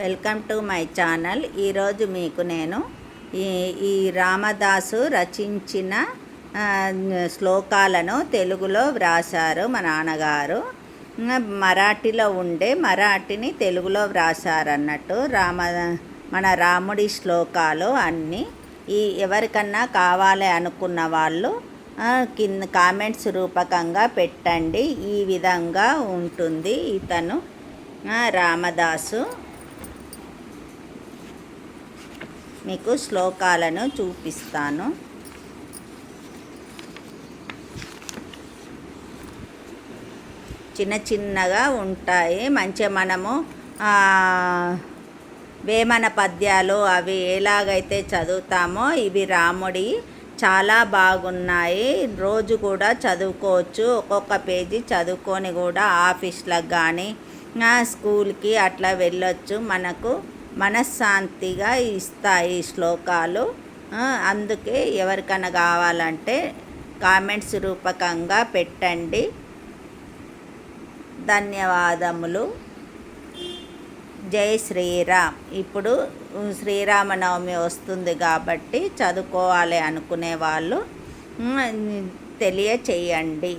Welcome to my channel. ఈరోజు మీకు నేను ఈ ఈ రామదాసు రచించిన శ్లోకాలను తెలుగులో వ్రాసారు మా నాన్నగారు. మరాఠీలో ఉండే మరాఠీని తెలుగులో వ్రాసారన్నట్టు రామ మన రాముడి శ్లోకాలు అన్నీ. ఈ ఎవరికన్నా కావాలి అనుకున్న వాళ్ళు కింద కామెంట్స్ రూపకంగా పెట్టండి. ఈ విధంగా ఉంటుంది ఇతను రామదాసు. మీకు శ్లోకాలను చూపిస్తాను. చిన్న చిన్నగా ఉంటాయి. మంచిగా మనము వేమన పద్యాలు అవి ఎలాగైతే చదువుతామో ఇవి రాముడి చాలా బాగున్నాయి. రోజు కూడా చదువుకోవచ్చు. ఒక్కొక్క పేజీ చదువుకొని కూడా ఆఫీస్లకు కానీ స్కూల్కి అట్లా వెళ్ళొచ్చు. మనకు మనశ్శాంతిగా ఇస్తాయి ఈ శ్లోకాలు. అందుకే ఎవరికైనా కావాలంటే కామెంట్స్ రూపకంగా పెట్టండి. ధన్యవాదములు. జై శ్రీరామ్. ఇప్పుడు శ్రీరామనవమి వస్తుంది కాబట్టి చదువుకోవాలి అనుకునే వాళ్ళు తెలియచేయండి.